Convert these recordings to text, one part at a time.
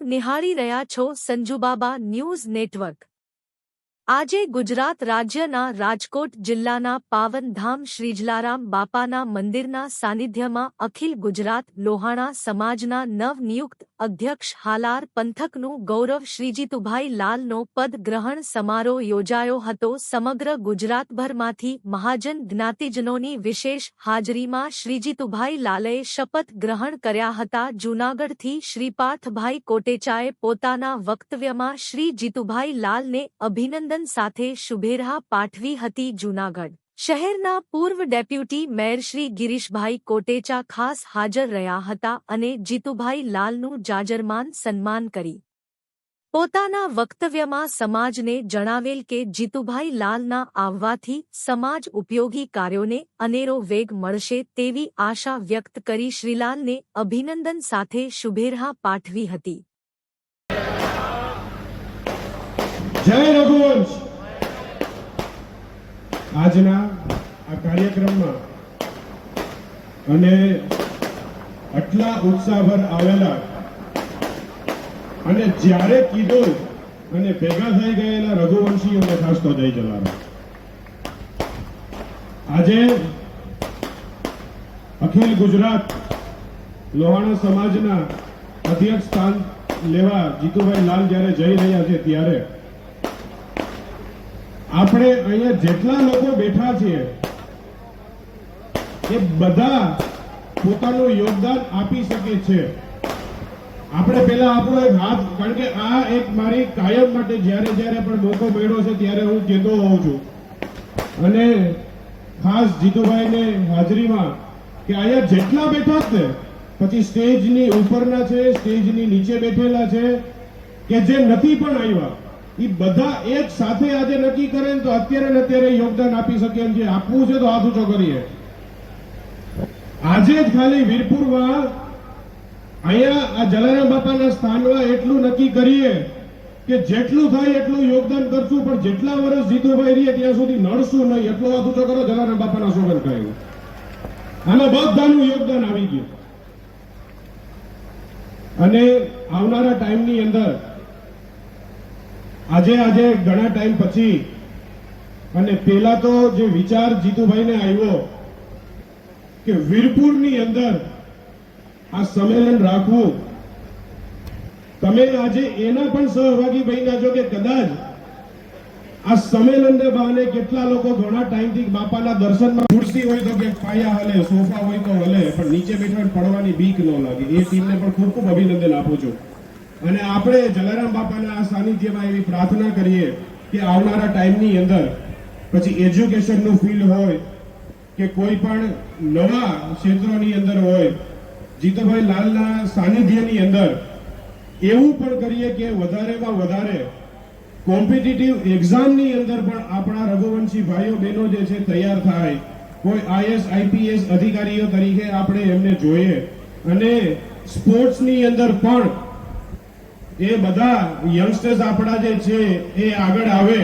નિહાળી રહ્યા છો સંજુબાબા ન્યૂઝ નેટવર્ક. આજે ગુજરાત રાજ્યના રાજકોટ જિલ્લાના પાવનધામ શ્રીજલારામ બાપાના મંદિરના સાનિધ્યમાં અખિલ ગુજરાત લોહાણા સમાજના નવનિયુક્ત અધ્યક્ષ હાલાર પંથકનું ગૌરવ શ્રીજીતુભાઈ લાલનો પદ ગ્રહણ સમારોહ યોજાયો હતો. સમગ્ર ગુજરાતભરમાંથી મહાજન જ્ઞાતિજનોની વિશેષ હાજરીમાં શ્રીજીતુભાઈ લાલે શપથ ગ્રહણ કર્યા હતા. જૂનાગઢથી શ્રીપાર્થભાઈ કોટેચાએ પોતાના વક્તવ્યમાં શ્રી જીતુભાઈ લાલને અભિનંદન સાથે શુભેરહા પાઠવી હતી જૂનાગઢ. શહેરના પૂર્વ ડેપ્યુટી મેયર શ્રી ગિરીશભાઈ કોટેચા ખાસ હાજર રહ્યા હતા અને જીતુભાઈ લાલનું જાજરમાન સન્માન કરી. પોતાના વક્તવ્યમાં સમાજને જણાવેલ કે જીતુભાઈ લાલના આવવાથી સમાજ ઉપયોગી કાર્યોને અનેરો વેગ મળશે તેવી આશા વ્યક્ત કરી શ્રીલાલને અભિનંદન સાથે શુભેરહા પાઠવી હતી. જય રઘુવંશ. આજના આ કાર્યક્રમમાં અને આટલા ઉત્સાહભર આવેલા અને જ્યારે કીધું અને ભેગા થઈ ગયેલા રઘુવંશીઓને ખાસ તો જઈ જલારામ આજે અખિલ ગુજરાત લોહાણા સમાજના અધ્યક્ષ સ્થાન લેવા જીતુભાઈ લાલ જ્યારે જઈ રહ્યા છે ત્યારે આપણે અહીંયા જેટલા લોકો બેઠા છીએ એ બધા પોતાનું યોગદાન આપી શકે છે. આપણે પેલા આપણો એક હાથ, કારણ કે આ એક મારી કાયમ માટે જ્યારે જ્યારે પણ મોકો મળ્યો છે ત્યારે હું કહેતો હોઉં છું. અને ખાસ જીતુભાઈને હાજરીમાં કે અહીંયા જેટલા બેઠા છે, પછી સ્ટેજની ઉપરના છે, સ્ટેજની નીચે બેઠેલા છે, કે જે નથી પણ આવ્યા એ બધા એક સાથે આજે નક્કી કરે ને તો અત્યારે ને અત્યારે યોગદાન આપી શકે એમ આપવું છે તો હાથ ઊંચો કરીએ. આજે જ ખાલી વીરપુરમાં અહીંયા આ જલારામ બાપાના સ્થાનમાં એટલું નક્કી કરીએ કે જેટલું થાય એટલું યોગદાન કરશું, પણ જેટલા વર્ષ જીતુભાઈ રહીએ ત્યાં સુધી નડશું નહીં. એટલો હાથ ઊંચો કરો, જલારામ બાપાના સોગન કહ્યું આમાં બધાનું યોગદાન આવી ગયું. અને આવનારા ટાઈમની અંદર આજે આજે ઘણા ટાઈમ પછી અને પેલા તો જે વિચાર જીતુભાઈને આવ્યો કે વીરપુરની અંદર આ સંમેલન રાખવું, તમે આજે એના પણ સહભાગી બન્યા છો કે કદાચ આ સંમેલનને બહાને કેટલા લોકો ઘણા ટાઈમથી બાપાના દર્શનમાં ખુરશી હોય તો કે પાયા હલે, સોફા હોય તો હલે, પણ નીચે બેઠા પડવાની બીક ન લાગે. એ ટીમને પણ ખૂબ ખૂબ અભિનંદન આપું છું. અને આપણે જલારામ બાપાના સાનિધ્યમાં એવી પ્રાર્થના કરીએ કે આવનારા ટાઈમની અંદર પછી એજ્યુકેશનનું ફિલ્ડ હોય કે કોઈ પણ નવા ક્ષેત્રોની અંદર હોય, જીતુભાઈ લાલના સાનિધ્યની અંદર એવું પણ કરીએ કે વધારેમાં વધારે કોમ્પિટિટિવ એક્ઝામની અંદર પણ આપણા રઘુવંશી ભાઈઓ બહેનો જે છે તૈયાર થાય. કોઈ આઈએસ, આઈપીએસ અધિકારીઓ તરીકે આપણે એમને જોઈએ. અને સ્પોર્ટ્સની અંદર પણ એ બધા યંગસ્ટર્સ આપણા જે છે, એ આગળ આવે.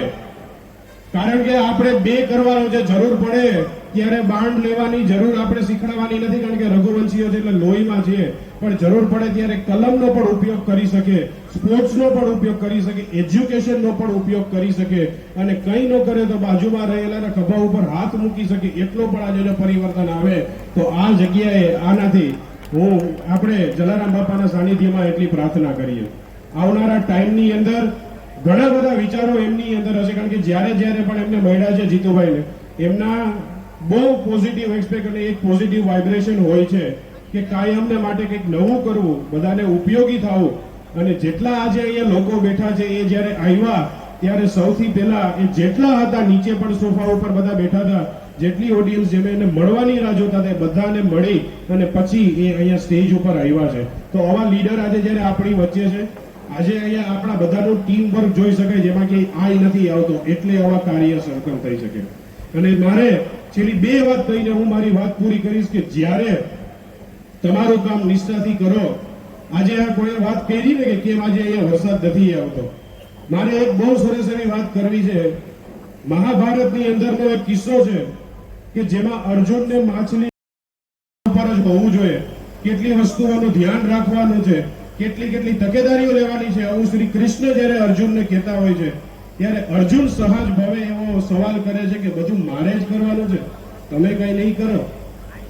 કારણ કે આપણે બે કરવાનો છે જરૂર પડે, ત્યારે બાંડ લેવાની જરૂર આપણે શીખડાવવાની નથી, કારણ કે રઘુવંશીઓ છે એટલે લોહીમાં છે પણ જરૂર પડે ત્યારે કલમનો પણ ઉપયોગ કરી શકે સ્પોર્ટ્સનો પણ ઉપયોગ કરી શકે એજ્યુકેશનનો પણ ઉપયોગ કરી શકે. અને કંઈ ન કરે તો બાજુમાં રહેલાના ખભા ઉપર હાથ મૂકી શકે, એટલો પણ આજે જો પરિવર્તન આવે. તો આ જગ્યાએ આનાથી હું, આપણે જલારામ બાપાના સાનિધ્યમાં એટલી પ્રાર્થના કરીએ. આવનારા ટાઈમની અંદર ઘણા બધા વિચારો એમની અંદર હશે, કારણ કે જ્યારે જ્યારે પણ એમને મળ્યા છે જીતુભાઈને, એમના બહુ પોઝિટિવ એક્સપેક્ટ અને એક પોઝિટિવ વાઇબ્રેશન હોય છે કે કાયમને માટે કંઈક નવું કરવું, બધાને ઉપયોગી થવું. અને જેટલા આજે અહીંયા લોકો બેઠા છે, એ જ્યારે આવ્યા, ત્યારે સૌથી પહેલા એ જેટલા હતા, નીચે પણ સોફા ઉપર બધા બેઠા હતા, જેટલી ઓડિયન્સ જેને એને મળવાની રાહ જોતા હતા બધાને મળી અને પછી એ અહીંયા સ્ટેજ ઉપર આવ્યા છે. તો આવા લીડર આજે જ્યારે આપણી વચ્ચે છે આજે અહીંયા આપણા બધાનું ટીમ વર્ક જોઈ શકાય, જેમાં કે આય નથી આવતો, એટલે આવા કાર્ય સરકમ થઈ શકે. અને મારે છેલ્લી બે વાત કહીને હું મારી વાત પૂરી કરીશ કે જ્યારે તમારું કામ નિષ્ઠાથી કરો, આજે આ કોઈ વાત કરી ને કે કેમ આજે અહીંયા વરસાદ નથી આવતો? મારે એક બહુ સરસ એવી વાત કરવી છે. મહાભારતની અંદરનો એક કિસ્સો છે કે જેમાં અર્જુનને માછલી ઉપર જ હોવું જોઈએ. કેટલી વસ્તુઓનું ધ્યાન રાખવાનું છે. કેટલી કેટલી તકેદારીઓ લેવાની છે. આવું શ્રી કૃષ્ણ જ્યારે અર્જુનને કહેતા હોય છે, ત્યારે અર્જુન સહજ ભાવે એવો સવાલ કરે છે કે બધું મારે જ કરવાનું છે. તમે કઈ નહીં કરો.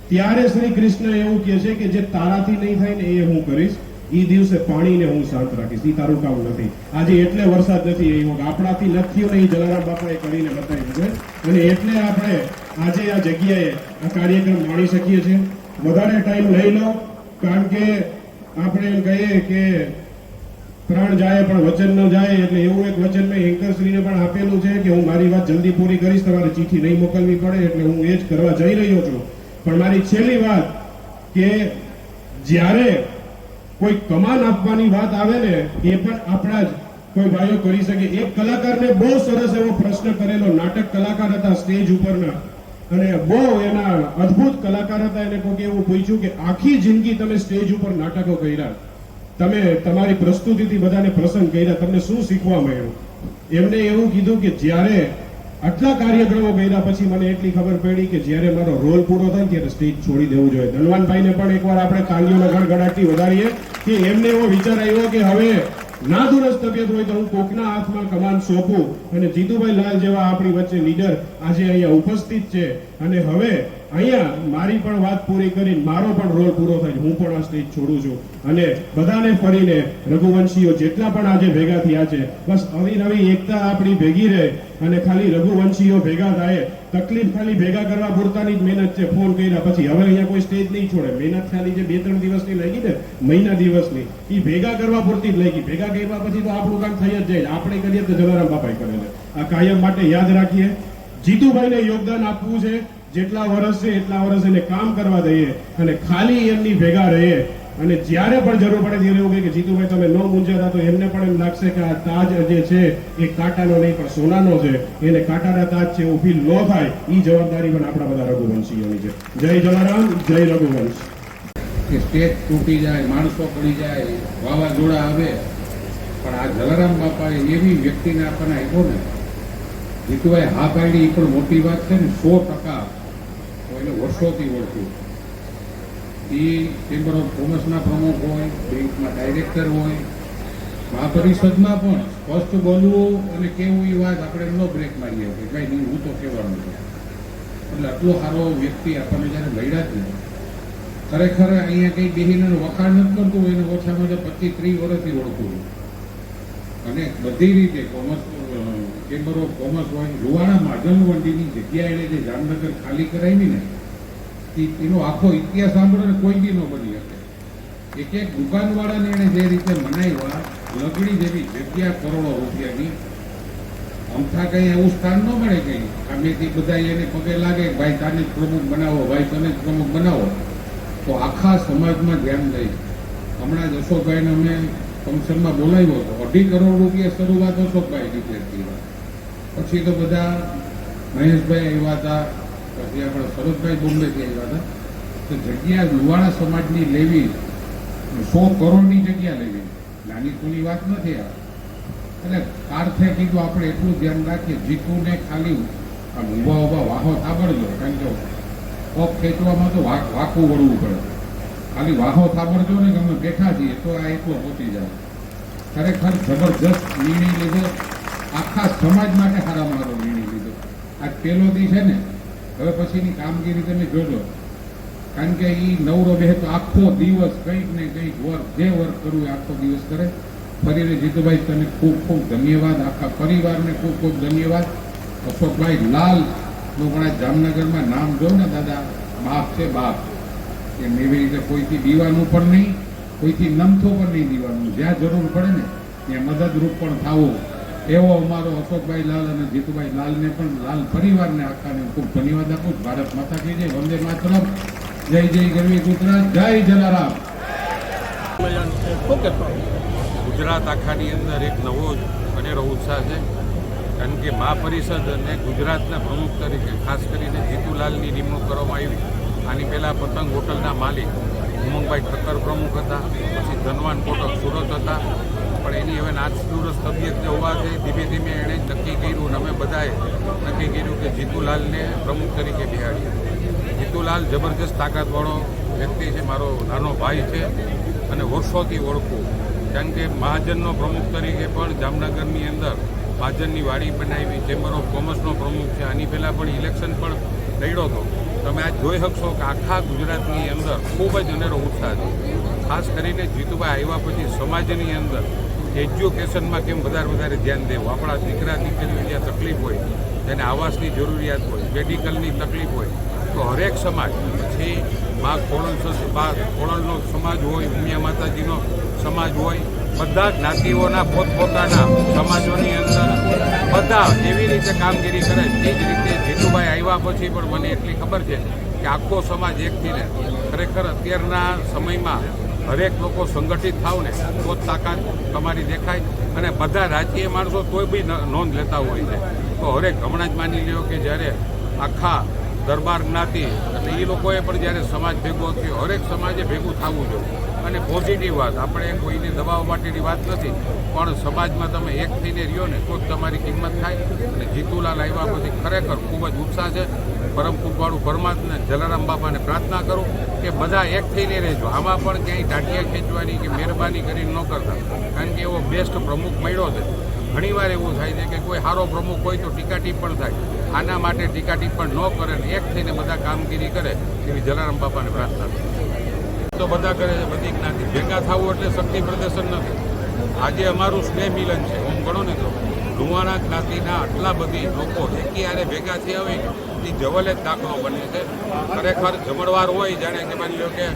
ત્યારે શ્રી કૃષ્ણ એવું કહે છે કે જે તારાથી નહીં થાય ને એ હું કરીશ. એ દિવસે પાણીને હું શાંત રાખીશ. એ તારું કામ નથી. આજે એટલે વરસાદ નથી, એ કે આપણાથી નથી એ જલારામ બાપાએ કરીને બતાવી છે. અને એટલે આપણે આજે આ જગ્યાએ આ કાર્યક્રમ માણી શકીએ છીએ. વધારે ટાઈમ લઈ લો, કારણ કે આપણે એમ કહીએ કે પ્રાણ જાય પણ વચન ન જાય, એટલે એવું એક વચન મેં એન્કરશ્રીને પણ આપેલું છે કે હું મારી વાત જલ્દી પૂરી કરીશ, તમારે ચીઠી નહીં મોકલવી પડે, એટલે હું એ જ કરવા જઈ રહ્યો છું. પણ મારી છેલ્લી વાત કે જ્યારે કોઈ કમાન આપવાની વાત આવે ને, એ પણ આપણા જ કોઈ ભાઈઓ કરી શકે. એક કલાકારને બહુ સરસ એવો પ્રશ્ન કરેલો, નાટક કલાકાર હતા સ્ટેજ ઉપરના. અને બહુ એના અદ્ભુત કલાકાર હતા, એને કોઈક એવું પૂછ્યું કે આખી જિંદગી તમે સ્ટેજ ઉપર નાટકો કર્યા. તમે તમારી પ્રસ્તુતિથી બધાને પ્રસન્ન કર્યા, તમને શું શીખવા મળ્યું? એમને એવું કીધું કે જ્યારે આટલા કાર્યક્રમો કર્યા પછી મને એટલી ખબર પડી કે જ્યારે મારો રોલ પૂરો થાય ત્યારે સ્ટેજ છોડી દેવું જોઈએ. ધનવાનભાઈને પણ એકવાર આપણે તાલીઓના ગણગડાટથી વધારીએ કે એમને એવો વિચાર આવ્યો કે હવે નાદુરસ્ત તબિયત હોય તો હું કોકના હાથમાં કમાન સોંપું અને જીતુભાઈ લાલ જેવા આપણી વચ્ચે લીડર આજે અહીંયા ઉપસ્થિત છે. અને હવે અહીંયા મારી પણ વાત પૂરી કરીને મારો પણ રોલ પૂરો થાય. હું પણ આ સ્ટેજ છોડું છું. અને બધાને ફરીને રઘુવંશીઓ જેટલા પણ આજે ભેગા થયા છે, બસ આવી નવી એકતા આપણી ભેગી રહે અને ખાલી રઘુવંશીઓ ભેગા થાય. તકલીફ ખાલી ભેગા કરવા પૂરતાની જ મહેનત છે. ફોન કર્યા પછી હવે અહીંયા કોઈ સ્ટેજ નહીં છોડે. મહેનત ખાલી જે બે ત્રણ દિવસની લાગી ને, મહિના દિવસની એ ભેગા કરવા પૂરતી જ લાગી. ભેગા કર્યા પછી તો આપણું કામ થઈ જ જાય આપણે કરીએ તો જલારામ બાપાએ કરેલે. આ કાયમ માટે યાદ રાખીએ. જીતુભાઈને યોગદાન આપવું છે. જેટલા વર્ષ છે, એટલા વર્ષ એને કામ કરવા દઈએ અને ખાલી એમની ભેગા રહીએ. અને જ્યારે પણ જરૂર પડે ત્યારે એવું કે, જીતુભાઈ, તમે ન મૂંઝાતા તો એમને પણ એમ લાગશે કે આ તાજ જે છે, એ કાંટાનો નહીં, પણ સોનાનો છે. એને કાંટાના તાજ છે, ઊભી ન થાય. એ જવાબદારી પણ આપણા બધા રઘુવંશીઓની છે. જય જલારામ, જય રઘુવંશ. કે સ્ટેજ તૂટી જાય, માણસો પડી જાય, વાવાઝોડા આવે. પણ આ જલારામ બાપાએ એવી વ્યક્તિને આપણને આપ્યો ને, જીતુભાઈ, હા પાડી એ પણ મોટી વાત છે ને, સો ટકા હું એને વર્ષોથી ઓળખું એ ચેમ્બર ઓફ કોમર્સના પ્રમુખ હોય, બેંકમાં ડાયરેક્ટર હોય. મહાપરિષદમાં પણ સ્પષ્ટ બોલવું અને કેવું એ વાત આપણે એમનો બ્રેક મારીએ કે ભાઈ નહીં, હું તો કહેવાનું છું. એટલે આટલો સારો વ્યક્તિ આપણને જ્યારે મળ્યા જ નહીં. ખરેખર અહીંયા કંઈ બેહીને વખાણ નથી કરતું, એને ઓછામાં ઓછા પચીસ ત્રીસ વર્ષથી ઓળખું અને બધી રીતે કોમર્સ ચેમ્બર ઓફ કોમર્સ હોય લુવાણા માધન વંડીની જગ્યા એને જે જામનગર ખાલી કરાવી ને એનો આખો ઇતિહાસ સાંભળો કોઈ બી ન બની શકે. એક એક દુકાનવાળાને એને જે રીતે મનાવ્યા લગડી જેવી જગ્યા કરોડો રૂપિયાની, અમથા કંઈ એવું સ્થાન ન મળે કઈ. સામેથી બધા એને પગે લાગે ભાઈ તાને જ પ્રમુખ બનાવો, ભાઈ તને જ પ્રમુખ બનાવો. તો આખા સમાજમાં ધ્યાન દઈ. હમણાં જ અશોકભાઈને અમે ફંક્શનમાં બોલાવ્યો હતો. અઢી કરોડ રૂપિયા શરૂઆત અશોકભાઈ ડિક્લેર કરી પછી તો બધા મહેશભાઈ આવ્યા હતા, પછી આપણા શરદભાઈ બોમ્બેથી આવ્યા હતા. તો જગ્યા લુવાણા સમાજની લેવી સો કરોડની જગ્યા લેવી. નાની ખુલ્લી વાત નથી આ. એટલે કારથે કીધું આપણે એટલું ધ્યાન રાખીએ, જીતુને ખાલી આમ ઊભા ઊભા વાહો થાબડજો, કારણ કે પગ ખેંચવામાં તો વાક વાંકું વળવું પડે. ખાલી વાહો થાબડજો ને અમે બેઠા છીએ, તો આ એટલો પહોંચી જાય. ખરેખર જબરજસ્ત નિર્ણય લીધો. આખા સમાજ માટે સારા મારો નિર્ણય લીધો. આ પહેલો દી છે ને, હવે પછીની કામગીરી તમે જોજો. કારણ કે એ નવરો બે તો આખો દિવસ કંઈક ને કંઈક વર્ક જે વર્ક કરવું એ આખો દિવસ કરે. ફરીને જીતુભાઈ તને ખૂબ ખૂબ ધન્યવાદ. આખા પરિવારને ખૂબ ખૂબ ધન્યવાદ. અશોકભાઈ લાલનું પણ જામનગરમાં નામ જો ને દાદા, બાપ છે બાપ. એમ એવી રીતે કોઈથી દીવાનું પણ નહીં, કોઈથી નમથો પણ નહીં દીવાનું. જ્યાં જરૂર પડે ને, ત્યાં મદદરૂપ પણ થવું. એવો અમારો અશોકભાઈ લાલ અને જીતુભાઈ લાલને પણ લાલ પરિવારને આખાને ખૂબ ધન્યવાદ આપું છું. ભારત માતા કી જય. વંદે માતરમ. જય જય ગરવી ગુજરાત. જય જલારામ. ગુજરાત આખાની અંદર એક નવો જ અનેરો ઉત્સાહ છે. કારણ કે મહાપરિષદ અને ગુજરાતના પ્રમુખ તરીકે, ખાસ કરીને જીતુલાલની નિમણૂક કરવામાં આવી. આની પહેલાં પતંગ હોટલના માલિક ઉમંગભાઈ ઠક્કર પ્રમુખ હતા. પછી ધનવાન કોટક સુરત હતા. પણ એની હવે નાચદુરસ્ત તબિયતને હોવાથી ધીમે ધીમે એણે નક્કી કર્યું અને અમે બધાએ નક્કી કર્યું કે જીતુલાલને પ્રમુખ તરીકે બિહાડીએ. જીતુલાલ જબરજસ્ત તાકાતવાળો વ્યક્તિ છે, મારો નાનો ભાઈ છે અને વર્ષોથી ઓળખું. કારણ કે મહાજનનો પ્રમુખ તરીકે પણ જામનગરની અંદર મહાજનની વાડી બનાવી ચેમ્બર ઓફ કોમર્સનો પ્રમુખ છે. આની પહેલાં પણ ઇલેક્શન પણ લડ્યો હતો. તમે આજ જોઈ શકશો કે આખા ગુજરાતની અંદર ખૂબ જ અનેરો ઉત્સાહ છે. ખાસ કરીને જીતુભાઈ આવ્યા પછી સમાજની અંદર એજ્યુકેશનમાં કેમ વધારે વધારે ધ્યાન દેવું? આપણા દીકરા દીકરીઓ જ્યાં તકલીફ હોય તેને આવાસની જરૂરિયાત હોય, મેડિકલની તકલીફ હોય, તો હરેક સમાજ, પછી મા સ- મા સમાજ હોય ઉમિયા માતાજીનો સમાજ હોય, બધા જ્ઞાતિઓના પોતપોતાના સમાજોની અંદર બધા એવી રીતે કામગીરી કરે, તે જ રીતે જીતુભાઈ આવ્યા પછી પણ મને એટલી ખબર છે કે આખો સમાજ એકથી થઈને ખરેખર અત્યારના સમયમાં હરેક લોકો સંગઠિત થાવ ને તો જ તાકાત તમારી દેખાય અને બધા રાજકીય માણસો તોય બી નોંધ લેતા હોય છે. તો હરેક હમણાં જ માની લ્યો કે જ્યારે આખા દરબાર જ્ઞાતિ, એટલે એ લોકોએ પણ જ્યારે સમાજ ભેગો થયો, હરેક સમાજે ભેગું થવું જોઈએ. અને પોઝિટિવ વાત, આપણે કોઈને દબાવવા માટેની વાત નથી, પણ સમાજમાં તમે એક થઈને રહ્યો ને, તો જ તમારી કિંમત થાય. અને જીતુલાલ આવ્યા પછી ખરેખર ખૂબ જ ઉત્સાહ છે. પરમ કૃપાળુ પરમાત્મા જલારામ બાપાને પ્રાર્થના કરું કે બધા એક થઈને રહેજો. આમાં પણ ક્યાંય ટાટિયા ખેંચવાની કે મહેરબાની કરીને ન કરતા. કારણ કે એવો બેસ્ટ પ્રમુખ મળ્યો છે. ઘણીવાર એવું થાય છે કે કોઈ સારો પ્રમુખ હોય તો ટીકા પણ થાય. આના માટે ટીકા પણ ન કરે ને એક થઈને બધા કામગીરી કરે એવી જલારામ બાપાને પ્રાર્થના કરું તો બધા કરે છે બધી જ્ઞાતિ ભેગા થવું એટલે શક્તિ પ્રદર્શન નથી. આજે અમારું સ્નેહ મિલન છે. હું ગણો ને તો લુવાણા જ્ઞાતિના આટલા બધી લોકો એકી હારે ભેગા થયા હોય એ જવલે જ દાખલો બને છે. ખરેખર જમણવાર હોય જાણે કે માની લો કે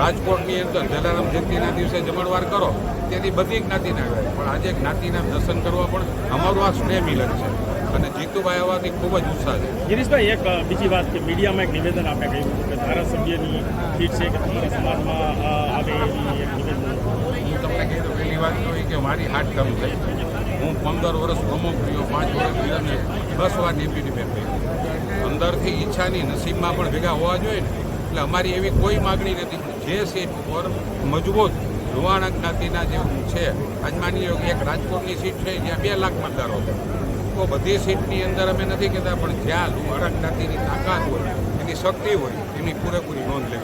રાજકોટની અંદર જલારામ જયંતિના દિવસે જમણવાર કરો તેથી બધી જ્ઞાતિના આવે પણ આજે જ્ઞાતિના દર્શન કરવા પણ અમારું આ સ્નેહ મિલન છે. અને જીતુભાઈ આવવાથી ખૂબ જ ઉત્સાહ છે. ગિરીશભાઈ એક બીજી વાત કે મીડિયામાં એક નિવેદન આપણે કહ્યું કે ધારાસભ્યની સીટ છે કે તમારા સમાજમાં આવે એવી એક નિવેદન. હું તમને કહી દઉં પહેલી વાત તો એ કે મારી હાથ કમ થઈ. હું પંદર વર્ષ પ્રમુખ રહ્યો પાંચ વર્ષ રહ્યો ને દસ વાર ડેપ્યુટી મેમ્બર અંદરથી ઈચ્છાની નસીબમાં પણ ભેગા હોવા જોઈએ ને. એટલે અમારી એવી કોઈ માગણી નથી. જે સીટ પર મજબૂત લુહાણા જ્ઞાતિના જે છે આજ માની લો કે એક રાજકોટની સીટ છે, જ્યાં બે લાખ મતદારો તો બધી સીટની અંદર અમે નથી કહેતા, પણ જ્યાં લુહાણા જ્ઞાતિની તાકાત હોય, એની શક્તિ હોય, એની પૂરેપૂરી નોંધ લેવી.